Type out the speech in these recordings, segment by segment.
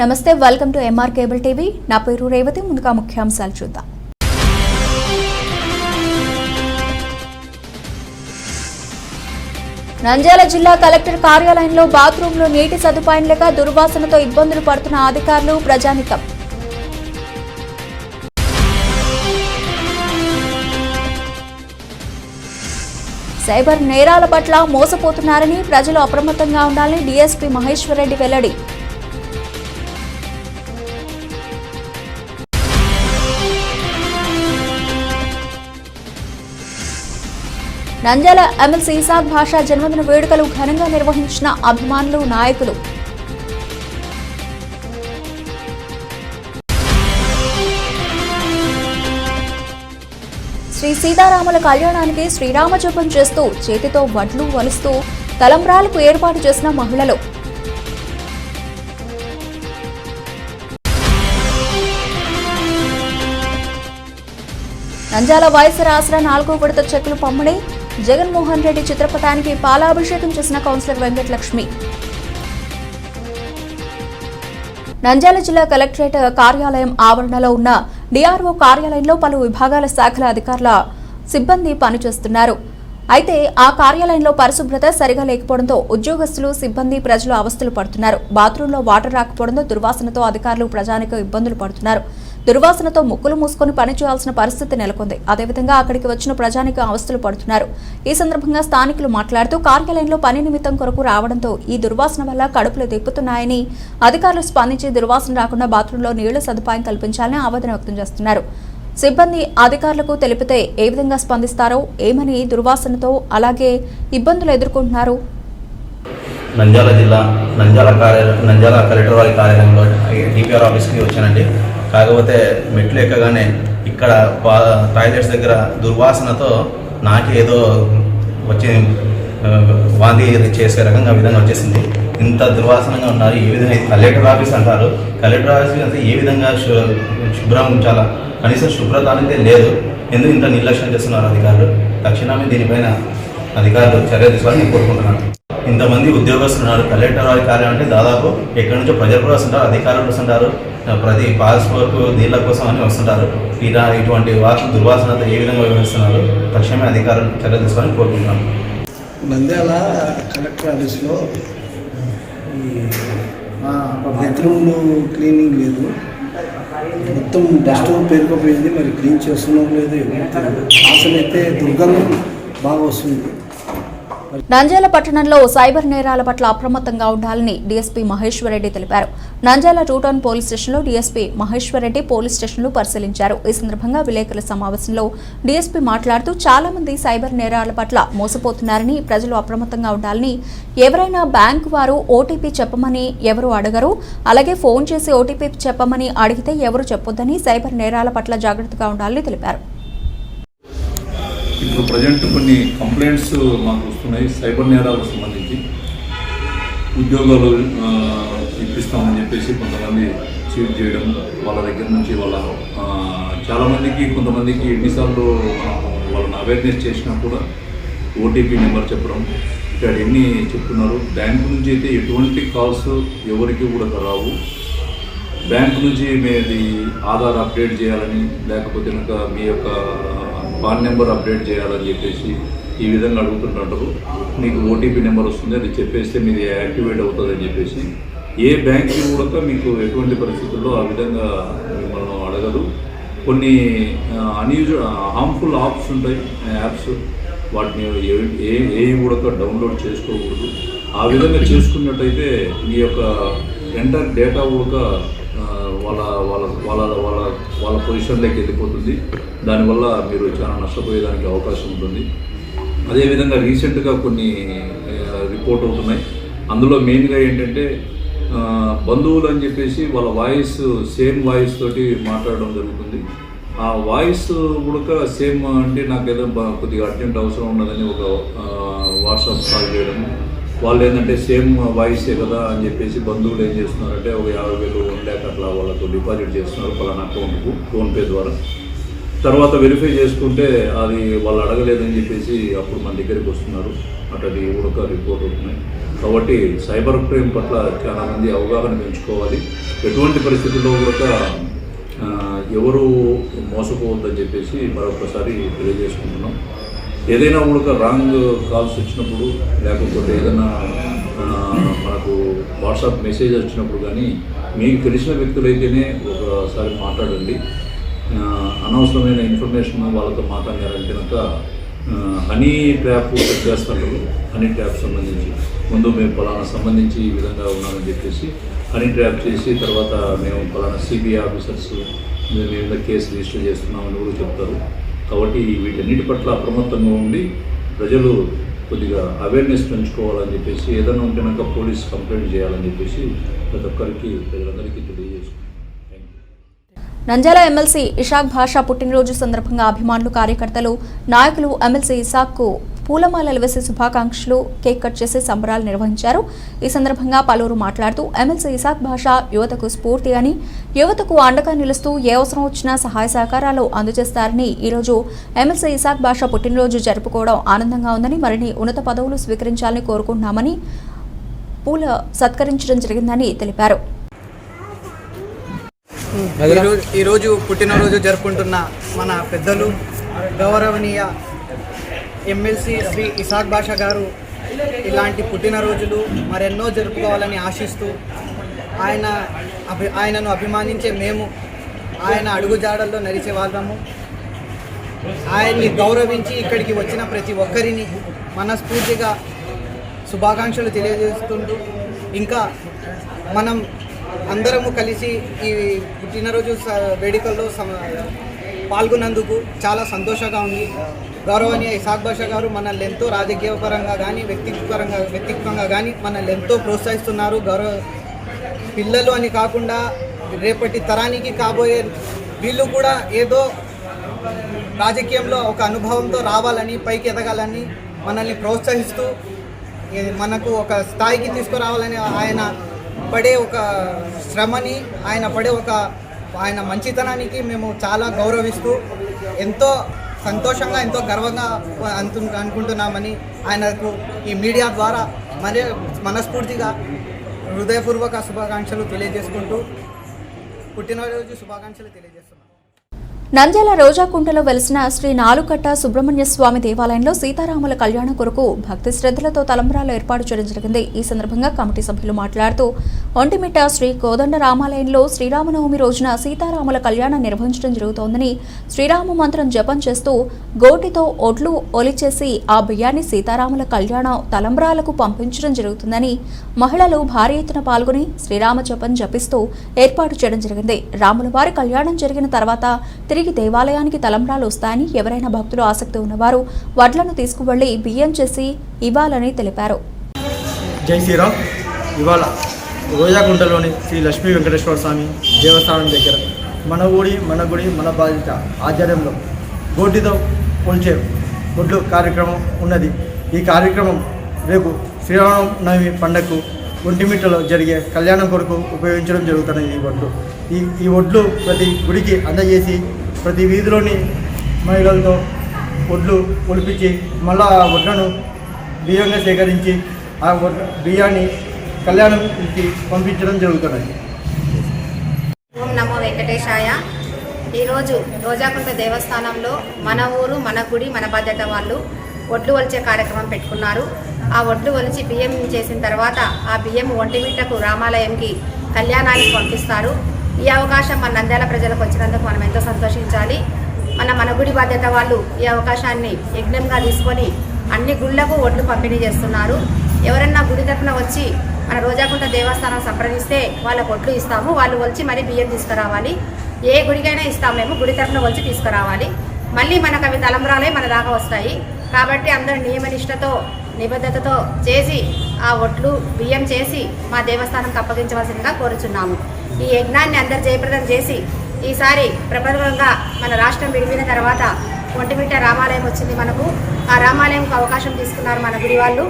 నమస్తే welcome to MR cable TV నా పేరు రేవతి ముందుగా ముఖ్యాంశాలు చూద్దాం. నంద్యాల జిల్లా కలెక్టర్ కార్యాలయంలో బాత్రూంలో నీటి సదుపాయం లేక దుర్వాసనతో ఇబ్బందులు పడుతున్న అధికారులు ప్రజానికం. సైబర్ నేరాల పట్ల మోసపోతున్నారని ప్రజలు అప్రమత్తంగా ఉండాలని డీఎస్పీ మహేశ్వర్ రెడ్డి వెల్లడి. నంద్యాల ఎమ్మెల్సీ ఇసాద్ భాషా జన్మదిన వేడుకలు ఘనంగా నిర్వహించిన అభిమానులు నాయకులు. శ్రీ సీతారాముల కళ్యాణానికి శ్రీరామ జపం చేస్తూ చేతితో వడ్లు వలుస్తూ తలంబ్రాలకు ఏర్పాటు చేసిన మహిళలు. నంద్యాల వయసు రాసిన నాలుగో విడత చెక్కులు పంపిణీ జగన్మోహన్ రెడ్డి చిత్రపటానికి పాలాభిషేకం చేసిన కౌన్సిలర్ వెంకటలక్ష్మి. నంద్యాల జిల్లా కలెక్టరేట్ కార్యాలయం ఆవరణలో ఉన్న డిఆర్ఓ కార్యాలయంలో పలు విభాగాల శాఖల అధికారుల సిబ్బంది పనిచేస్తున్నారు. అయితే ఆ కార్యాలయంలో పరిశుభ్రత సరిగా లేకపోవడంతో ఉద్యోగస్తులు సిబ్బంది ప్రజలు అవస్థలు పడుతున్నారు. బాత్రూంలో వాటర్ రాకపోవడంతో దుర్వాసనతో అధికారులు ప్రజానికి ఇబ్బందులు పడుతున్నారు. దుర్వాసనతో ముక్కులు మూసుకొని పని చేయాల్సిన పరిస్థితి నెలకొంది. అదేవిధంగా అక్కడికి వచ్చిన ప్రజానికి అవస్థలు పడుతున్నారు. ఈ సందర్భంగా స్థానికులు మాట్లాడుతూ కార్యాలయంలో పని నిమిత్తం కొరకు రావడంతో ఈ దుర్వాసన వల్ల కడుపులు తిప్పుతున్నాయని అధికారులు స్పందించి దుర్వాసన రాకుండా బాత్రూంలో నీళ్ళ సదుపాయం కల్పించాలని ఆవేదన వ్యక్తం చేస్తున్నారు. సిబ్బంది అధికారులకు తెలిపితే ఏ విధంగా స్పందిస్తారో ఏమని దుర్వాసనతో అలాగే ఇబ్బందులు ఎదుర్కొంటున్నారు? నంద్యాల జిల్లా నంద్యాల కార్యాలయం నంద్యాల కలెక్టర్ వారి కార్యాలయంలో డిపిఆర్ ఆఫీస్కి వచ్చానండి. కాకపోతే మెట్లు ఎక్కగానే ఇక్కడ టాయిలెట్స్ దగ్గర దుర్వాసనతో నాకేదో వచ్చి వాంతి చేసే రకంగా విధంగా వచ్చేసింది. ఇంత దుర్వాసనంగా ఉన్నారు. ఏ విధంగా కలెక్టర్ ఆఫీస్ అంటారు. కలెక్టర్ ఆఫీస్ అంటే ఏ విధంగా శు- శుభ్రం ఉంచాలా కనీసం శుభ్రత అనేది లేదు. ఎందుకు ఇంత నిర్లక్ష్యం చేస్తున్నారు అధికారులు? తక్షణమే దీనిపైన అధికారులు చర్య తీసుకోవాలని నేను కోరుకుంటున్నాను. ఇంతమంది ఉద్యోగస్తులు ఉన్నారు కలెక్టర్ వారి కార్యాలయం అంటే దాదాపు ఎక్కడి నుంచో ప్రజలు కూడా వస్తుంటారు అధికారులు వస్తుంటారు. ప్రతి పాస్పోర్ట్ నీళ్ళ కోసం అని వస్తుంటారు. ఇలా ఇటువంటి వాటి దుర్వాసనతో ఏ విధంగా వ్యవహరిస్తున్నారు? తక్షణమే అధికారులు చర్య తీసుకోవాలని కోరుకుంటున్నాను నంద్యాల కలెక్టర్ ఆఫీస్లో ఈ క్లీనింగ్ లేదు. మొత్తం డస్ట్ పేరుకుపోయింది. మరి క్లీన్ చేస్తున్నాం లేదు. అసలు అయితే దుర్గంధం బాగా వస్తుంది. నంద్యాల పట్టణంలో సైబర్ నేరాల పట్ల అప్రమత్తంగా ఉండాలని డీఎస్పీ మహేశ్వరరెడ్డి తెలిపారు. నంద్యాల టూటౌన్ పోలీస్ స్టేషన్లో డీఎస్పీ మహేశ్వరరెడ్డి పోలీస్ స్టేషన్లు పరిశీలించారు. ఈ సందర్భంగా విలేకరుల సమావేశంలో డీఎస్పీ మాట్లాడుతూ చాలా మంది సైబర్ నేరాల పట్ల మోసపోతున్నారని ప్రజలు అప్రమత్తంగా ఉండాలని ఎవరైనా బ్యాంకు వారు ఓటీపీ చెప్పమని ఎవరు అడగరు అలాగే ఫోన్ చేసి ఓటీపీ చెప్పమని అడిగితే ఎవరు చెప్పొద్దని సైబర్ నేరాల పట్ల జాగ్రత్తగా ఉండాలని తెలిపారు. ఇప్పుడు ప్రజెంట్ కొన్ని కంప్లైంట్స్ మాకు వస్తున్నాయి. సైబర్ నేరాలకు సంబంధించి ఉద్యోగాలు ఇప్పిస్తామని చెప్పేసి కొంతమంది చీట్ చేయడం వాళ్ళ దగ్గర నుంచి వాళ్ళ చాలామందికి కొంతమందికి ఎన్నిసార్లు వాళ్ళని అవేర్నెస్ చేసినా కూడా ఓటీపీ నెంబర్ చెప్పడం ఇక్కడ ఎన్ని చెప్తున్నారు. బ్యాంకు నుంచి అయితే ఎటువంటి కాల్స్ ఎవరికి కూడా రావు. బ్యాంక్ నుంచి మీది ఆధార్ అప్డేట్ చేయాలని లేకపోతే కనుక మీ యొక్క పాన్ నెంబర్ అప్డేట్ చేయాలని చెప్పేసి ఈ విధంగా అడుగుతుంటారు. మీకు ఓటీపీ నెంబర్ వస్తుంది అది చెప్పేస్తే మీది యాక్టివేట్ అవుతుంది అని చెప్పేసి. ఏ బ్యాంక్ కూడా మీకు ఎటువంటి పరిస్థితుల్లో ఆ విధంగా మిమ్మల్ని అడగదు. కొన్ని అన్యూజువల్ హార్మ్ఫుల్ యాప్స్ ఉంటాయి. యాప్స్ వాటిని ఏ- ఏ కూడా డౌన్లోడ్ చేసుకోకూడదు. ఆ విధంగా చేసుకున్నట్టయితే మీ యొక్క ఎంటర్ డేటా కూడా వాళ్ళ వాళ్ళ వాళ్ళ వాళ్ళ పొజిషన్లోకి వెళ్ళిపోతుంది. దానివల్ల మీరు చాలా నష్టపోయేదానికి అవకాశం ఉంటుంది. అదేవిధంగా రీసెంట్గా కొన్ని రిపోర్ట్ అవుతున్నాయి. అందులో మెయిన్గా ఏంటంటే బంధువులు అని చెప్పేసి వాళ్ళ వాయిస్ సేమ్ వాయిస్ తోటి మాట్లాడడం జరుగుతుంది. ఆ వాయిస్ కూడా సేమ్ అంటే నాకేదో కొద్దిగా అర్జెంట్ అవసరం ఉన్నదని ఒక వాట్సాప్ కాల్ చేయడము వాళ్ళు ఏంటంటే సేమ్ వాయిసే కదా అని చెప్పేసి బంధువులు ఏం చేస్తున్నారంటే ఒక యాభై వేలు వన్ ల్యాక్ అట్లా వాళ్ళతో డిపాజిట్ చేస్తున్నారు పలానా అకౌంట్కు ఫోన్పే ద్వారా. తర్వాత వెరిఫై చేసుకుంటే అది వాళ్ళు అడగలేదని చెప్పేసి అప్పుడు మన దగ్గరికి వస్తున్నారు. అటు ఉడక రిపోర్ట్ అవుతున్నాయి కాబట్టి సైబర్ క్రైమ్ పట్ల చాలామంది అవగాహన పెంచుకోవాలి. ఎటువంటి పరిస్థితుల్లో కూడా ఎవరు మోసపోవద్దని చెప్పేసి మరొకసారి తెలియజేసుకుంటున్నాం. ఏదైనా కూడా రాంగ్ కాల్స్ వచ్చినప్పుడు లేకపోతే ఏదైనా మనకు వాట్సాప్ మెసేజ్ వచ్చినప్పుడు కానీ మీకు తెలిసిన వ్యక్తులైతేనే ఒకసారి మాట్లాడండి. అనవసరమైన ఇన్ఫర్మేషన్ వాళ్ళతో మాట్లాడారంటే కనుక హనీ ట్యాప్ చేస్తారు హనీ ట్యాప్ సంబంధించి. ముందు మేము ఫలానా సంబంధించి ఈ విధంగా ఉన్నామని చెప్పేసి హనీ ట్యాప్ చేసి తర్వాత మేము ఫలానా సిబిఐ ఆఫీసర్స్ మేము మీద కేసు రిజిస్టర్ చేస్తున్నామని కూడా చెప్తారు. కాబట్టి వీటన్నిటి పట్ల అప్రమత్తంగా ఉండి ప్రజలు కొద్దిగా అవేర్నెస్ పెంచుకోవాలని చెప్పేసి ఏదైనా ఉంటే కనుక పోలీస్ కంప్లైంట్ చేయాలని చెప్పేసి ప్రతి ఒక్కరికి ప్రజలందరికీ తెలియజేసుకుంటాం థ్యాంక్ నంద్యాల ఎమ్మెల్సీ ఇషాక్ భాషా పుట్టినరోజు సందర్భంగా అభిమానులు కార్యకర్తలు నాయకులు ఎమ్మెల్సీ ఇషాక్కు పూలమాలలు వేసి శుభాకాంక్షలు కేక్ కట్ చేసి సంబరాలు నిర్వహించారు. ఈ సందర్భంగా పలువురు మాట్లాడుతూ ఎమ్మెల్సీ ఇసాక్ భాషా యువతకు స్ఫూర్తి అని యువతకు అండగా నిలుస్తూ ఏ అవసరం వచ్చినా సహాయ సహకారాలు అందజేస్తారని ఈరోజు ఎమ్మెల్సీ ఇసాక్ భాషా పుట్టినరోజు జరుపుకోవడం ఆనందంగా ఉందని మరిన్ని ఉన్నత పదవులు స్వీకరించాలని కోరుకుంటున్నామని పూల సత్కరించడం జరిగిందని తెలిపారు. ఈరోజు ఈరోజు పుట్టినరోజు జరుపుకుంటున్న మన పెద్దలు గౌరవనీయ ఎమ్మెల్సీ శ్రీ ఇసాక్ బాషా గారు ఇలాంటి పుట్టినరోజులు మరెన్నో జరుపుకోవాలని ఆశిస్తూ ఆయన అభి ఆయనను అభిమానించే మేము ఆయన అడుగుజాడల్లో నడిచే వాళ్ళము. ఆయన్ని గౌరవించి ఇక్కడికి వచ్చిన ప్రతి ఒక్కరిని మనస్ఫూర్తిగా శుభాకాంక్షలు తెలియజేస్తుంటూ ఇంకా మనం అందరము కలిసి ఈ పుట్టినరోజు స- వేడుకల్లో పాల్గొన్నందుకు చాలా సంతోషంగా ఉంది. గౌరవనీయ ఇసాక్ భాష గారు మనల్ని ఎంతో రాజకీయ పరంగా కానీ వ్యక్తిపరంగా వ్యక్తిత్వంగా కానీ మనల్ని ఎంతో ప్రోత్సహిస్తున్నారు. గౌరవ పిల్లలు అని కాకుండా రేపటి తరానికి కాబోయే వీళ్ళు కూడా ఏదో రాజకీయంలో ఒక అనుభవంతో రావాలని పైకి ఎదగాలని మనల్ని ప్రోత్సహిస్తూ మనకు ఒక స్థాయికి తీసుకురావాలని ఆయన పడే ఒక శ్రమని ఆయన పడే ఒక ఆయన మంచితనానికి మేము చాలా గౌరవిస్తూ ఎంతో సంతోషంగా ఎంతో గర్వంగా అంటు అనుకుంటున్నామని ఆయనకు ఈ మీడియా ద్వారా మరి మనస్ఫూర్తిగా హృదయపూర్వక శుభాకాంక్షలు తెలియజేసుకుంటూ పుట్టినరోజు శుభాకాంక్షలు తెలియజేస్తున్నాం. నంద్యాల రోజాకుంటలో వెలిసిన శ్రీ నాలుకట్ట సుబ్రహ్మణ్య స్వామి దేవాలయంలో సీతారాముల కళ్యాణం కొరకు భక్తి శ్రద్ధలతో తలంబరాలు ఏర్పాటు చేయడం జరిగింది. ఈ సందర్భంగా కమిటీ సభ్యులు మాట్లాడుతూ ఒంటిమిట్ట శ్రీ కోదండ రామాలయంలో శ్రీరామనవమి రోజున సీతారాముల కళ్యాణం నిర్వహించడం జరుగుతోందని శ్రీరామ మంత్రం జపం చేస్తూ గోటితో ఒడ్లు ఒలిచేసి ఆ బియ్యాన్ని సీతారాముల కళ్యాణం తలంబ్రాలకు పంపించడం జరుగుతుందని మహిళలు భారీ ఎత్తున పాల్గొని శ్రీరామ జపం జపిస్తూ ఏర్పాటు చేయడం జరిగింది. రాముల వారి కళ్యాణం జరిగిన తర్వాత తిరిగి దేవాలయానికి తలంబ్రాలు వస్తాయని ఎవరైనా భక్తులు ఆసక్తి ఉన్నవారు వడ్లను తీసుకువెళ్ళి బియ్యం చేసి ఇవ్వాలని తెలిపారు. జై శ్రీరామ్. ఇవాళ రోజాగుంటలోని శ్రీ లక్ష్మీ వెంకటేశ్వర స్వామి దేవస్థానం దగ్గర మన ఊడి మన గుడి మన బాధ్యత ఆధ్వర్యంలో గోటితో పోల్చే ఒడ్లు కార్యక్రమం ఉన్నది. ఈ కార్యక్రమం రేపు శ్రీరామనవమి పండగకు ఒంటిమిట్టలో జరిగే కళ్యాణం కొరకు ఉపయోగించడం జరుగుతున్నది ఈ ఒడ్లు ఈ ఈ ఒడ్లు ప్రతి గుడికి అందజేసి ప్రతి వీధిలోని మహిళలతో ఒడ్లు ఒలిపించి మళ్ళా ఆ ఒడ్లను బియ్యంగా సేకరించి ఆ బియ్యాన్ని కళ్యాణం ఇచ్చి పంపించడం జరుగుతున్నది. ఓం నమో వెంకటేశాయ. ఈరోజు రోజాకుంట దేవస్థానంలో మన ఊరు మన గుడి మన బాధ్యత వాళ్ళు ఒడ్లు ఒలిచే కార్యక్రమం పెట్టుకున్నారు. ఆ ఒడ్లు ఒలిచి బియ్యం చేసిన తర్వాత ఆ బియ్యం ఒంటిమిట్టకు రామాలయంకి కళ్యాణానికి పంపిస్తారు. ఈ అవకాశం మన నంద్యాల ప్రజలకు వచ్చినందుకు మనం ఎంతో సంతోషించాలి. మన మన గుడి బాధ్యత వాళ్ళు ఈ అవకాశాన్ని యజ్ఞంగా తీసుకొని అన్ని గుళ్ళకు ఒడ్లు పంపిణీ చేస్తున్నారు. ఎవరన్నా గుడి తరపున వచ్చి మన రోజాకుంట దేవస్థానం సంప్రదిస్తే వాళ్ళకు ఒడ్లు ఇస్తాము. వాళ్ళు వచ్చి మరీ బియ్యం తీసుకురావాలి. ఏ గుడికైనా ఇస్తాం మేము. గుడి తరపున వచ్చి తీసుకురావాలి. మళ్ళీ మనకు అవి తలంబరాలే మన దాకా వస్తాయి. కాబట్టి అందరూ నియమనిష్టతో నిబద్ధతతో చేసి ఆ ఒట్లు బియ్యం చేసి మా దేవస్థానంకి అప్పగించవలసిందిగా కోరుచున్నాము. ఈ యజ్ఞాన్ని అందరు జయప్రదం చేసి ఈసారి ప్రప్రథమంగా మన రాష్ట్రం విడిపోయిన తర్వాత ఒంటిమిట్ట రామాలయం వచ్చింది మనకు. ఆ రామాలయంకు అవకాశం తీసుకున్నారు మన గుడి వాళ్ళు.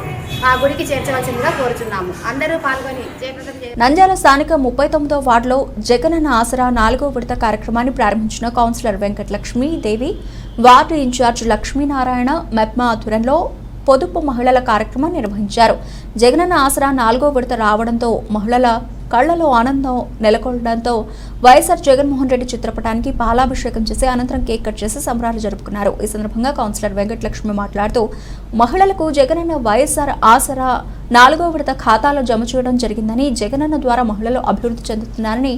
ఆ గుడికి చేర్చవలసిందిగా కోరుచున్నాము. అందరూ పాల్గొని జయప్రదం నంద్యాల స్థానిక ముప్పై తొమ్మిదో వార్డులో జగనన్న ఆసరా నాలుగో విడత కార్యక్రమాన్ని ప్రారంభించిన councillor Venkatalakshmi Devi ward in charge Lakshminarayana MEPMA ఆధ్వర్యంలో పొదుపు మహిళల కార్యక్రమం నిర్వహించారు. జగనన్న ఆసరా నాలుగో విడత రావడంతో మహిళల కళ్ళలో ఆనందం నెలకొనడంతో వైఎస్ఆర్ జగన్మోహన్ రెడ్డి చిత్రపటానికి పాలాభిషేకం చేసి అనంతరం కేక్ కట్ చేసి సంబరాలు జరుపుకున్నారు. ఈ సందర్భంగా కౌన్సిలర్ వెంకటలక్ష్మి మాట్లాడుతూ మహిళలకు జగనన్న వైఎస్ఆర్ ఆసరా నాలుగో విడత ఖాతాలో జమ చేయడం జరిగిందని జగనన్న ద్వారా మహిళలు అభివృద్ధి చెందుతున్నారని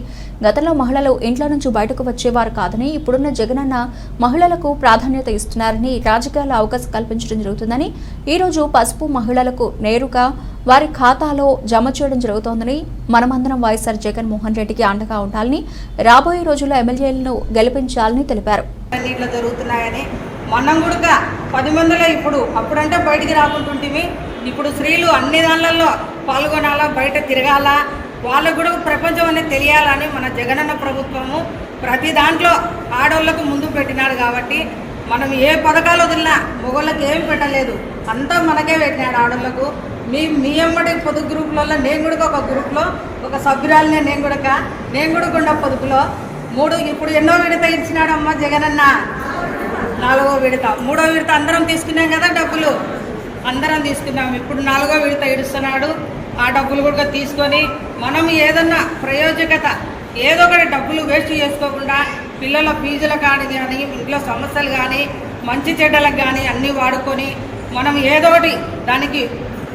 గతంలో మహిళలు ఇంట్లో నుంచి బయటకు వచ్చేవారు కాదని ఇప్పుడున్న జగనన్న మహిళలకు ప్రాధాన్యత ఇస్తున్నారని రాజకీయాల్లో అవకాశం కల్పించడం జరుగుతుందని ఈ రోజు పసుపు మహిళలకు నేరుగా వారి ఖాతాలో జమ చేయడం జరుగుతోందని మనమందరం వైఎస్ఆర్ జగన్మోహన్ రెడ్డికి అండగా ఉండాలని రాబోయే రోజుల్లో ఎమ్మెల్యేలను గెలిపించాలని తెలిపారు. జరుగుతున్నాయని మనం కూడా పది మందిలో ఇప్పుడు అప్పుడంటే బయటికి రాకుంటుంటిమి. ఇప్పుడు స్త్రీలు అన్ని దానిలలో పాల్గొనాలా బయట తిరగాల? వాళ్ళకు కూడా ప్రపంచం అనేది తెలియాలని మన జగనన్న ప్రభుత్వము ప్రతి దాంట్లో ఆడవాళ్ళకు ముందు పెట్టినాడు కాబట్టి మనం ఏ పథకాలు వదిలినా మొగళ్ళకి ఏం పెట్టలేదు. అంతా మనకే పెట్టినాడు ఆడవాళ్ళకు మీ మీ అమ్మడి పొదుపు గ్రూపులలో నేను కూడా ఒక గ్రూప్లో ఒక సభ్యురాలనే నేను కూడా నేను కూడా ఉండ పొదుపులో. మూడు ఇప్పుడు ఎన్నో విడత ఇచ్చినాడమ్మా జగనన్న? నాలుగో విడత. మూడో విడత అందరం తీసుకున్నాం కదా డబ్బులు. అందరం తీసుకున్నాం. ఇప్పుడు నాలుగో విడత ఇడుస్తున్నాడు. ఆ డబ్బులు కూడా తీసుకొని మనం ఏదన్నా ప్రయోజకత ఏదో ఒకటి డబ్బులు వేస్ట్ చేసుకోకుండా పిల్లల ఫీజుల కానీ కానీ ఇంట్లో సమస్యలు కానీ మంచి చెడ్డలకు కానీ అన్నీ వాడుకొని మనం ఏదో ఒకటి దానికి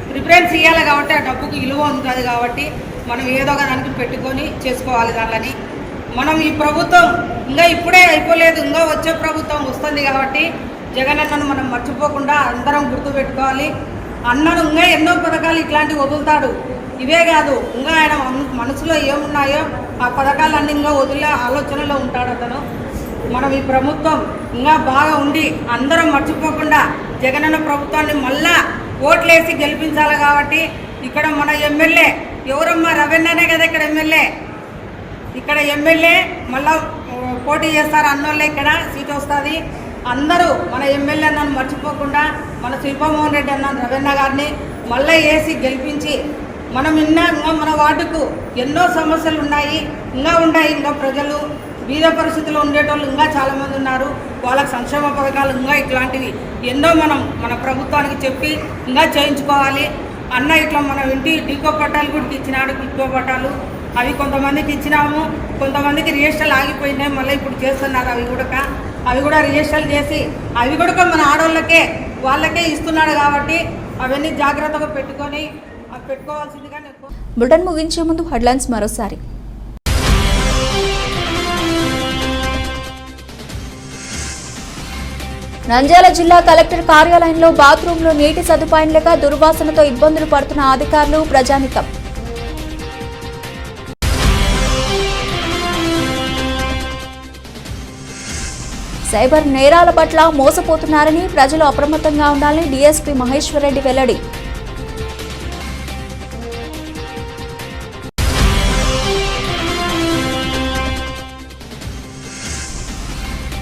ప్రిఫరెన్స్ ఇవ్వాలి కాబట్టి ఆ డబ్బుకు విలువ ఉంటుంది కాబట్టి మనం ఏదో ఒక దానికి పెట్టుకొని చేసుకోవాలి దానిని మనం ఈ ప్రభుత్వం ఇంకా ఇప్పుడే అయిపోలేదు ఇంకా వచ్చే ప్రభుత్వం వస్తుంది కాబట్టి జగనన్నను మనం మర్చిపోకుండా అందరం గుర్తుపెట్టుకోవాలి అన్నను ఇంకా ఎన్నో పథకాలు ఇట్లాంటివి వదులుతాడు. ఇవే కాదు ఇంకా ఆయన మనసులో ఏమున్నాయో ఆ పథకాలన్నీ ఇంకా వదిలే ఆలోచనలో ఉంటాడు అతను. మనం ఈ ప్రభుత్వం ఇంకా బాగా ఉండి అందరం మర్చిపోకుండా జగనన్న ప్రభుత్వాన్ని మళ్ళా ఓట్లేసి గెలిపించాలి కాబట్టి ఇక్కడ మన ఎమ్మెల్యే ఎవరమ్మా రవీంద్రనే కదా ఇక్కడ ఎమ్మెల్యే? ఇక్కడ ఎమ్మెల్యే మళ్ళా పోటీ చేస్తారు అన్నోళ్ళే ఇక్కడ సీట్ వస్తుంది. అందరూ మన ఎమ్మెల్యే అన్నను మర్చిపోకుండా మన శిల్పమోహన్ రెడ్డి అన్న రవీంద్ర గారిని మళ్ళీ వేసి గెలిపించి మనం ఇన్నా మన వార్డుకు ఎన్నో సమస్యలు ఉన్నాయి ఇంకా ఉన్నాయి ఇంకా ప్రజలు. బీద పరిస్థితుల్లో ఉండేటోళ్ళు ఇంకా చాలామంది ఉన్నారు. వాళ్ళకి సంక్షేమ పథకాలు ఇంకా ఇట్లాంటివి. ఎన్నో మనం మన ప్రభుత్వానికి చెప్పి ఇంకా చేయించుకోవాలి. అన్న ఇట్లా మనం ఇంటి డికో పట్టాలు కూడా ఇచ్చినాడు డికో పట్టాలు. అవి కొంతమందికి ఇచ్చినాము. కొంతమందికి రిజిస్టర్లు ఆగిపోయినాయి. మళ్ళీ ఇప్పుడు చేస్తున్నారు అవి కూడా. అవి కూడా రిజిస్టర్లు చేసి అవి కూడా మన ఆడవాళ్ళకే వాళ్ళకే ఇస్తున్నాడు కాబట్టి అవన్నీ జాగ్రత్తగా పెట్టుకొని పెట్టుకోవాల్సిందిగా నేను బులెటిన్ ముగించే ముందు హెడ్లైన్స్ మరోసారి. నంద్యాల జిల్లా కలెక్టర్ కార్యాలయంలో బాత్రూంలో నీటి సదుపాయం లేక దుర్వాసనతో ఇబ్బందులు పడుతున్న అధికారులు ప్రజానికం. సైబర్ నేరాల పట్ల మోసపోతున్నారని ప్రజలు అప్రమత్తంగా ఉండాలని డీఎస్పీ మహేశ్వర్ రెడ్డి వెల్లడి.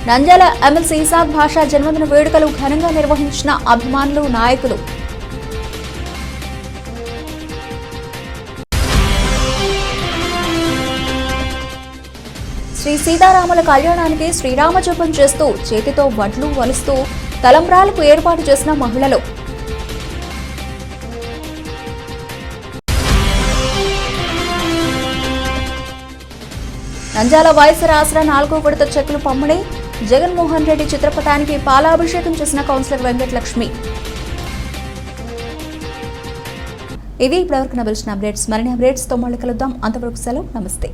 నంద్యాల ఎమ్మెల్సీ ఇసాక్ భాషా జన్మదిన వేడుకలు ఘనంగా నిర్వహించిన అభిమానులు నాయకులు. శ్రీ సీతారాముల కళ్యాణానికి శ్రీరామ జపం చేస్తూ చేతితో వడ్లు వలుస్తూ తలంబ్రాలకు ఏర్పాటు చేసిన మహిళలు. నంద్యాల వయసు ఆసరా నాలుగో విడత చెక్కులు పంపిణీ జగన్మోహన్ రెడ్డి చిత్రపటానికి పాలాభిషేకం చేసిన కౌన్సిలర్ వెంకటలక్ష్మి. ఇవి ఇప్పటివరకు నవలసిన అప్డేట్స్. మరిన్ని అప్డేట్స్తో మళ్ళీ కలుద్దాం. అంతవరకు సెలవు. నమస్తే.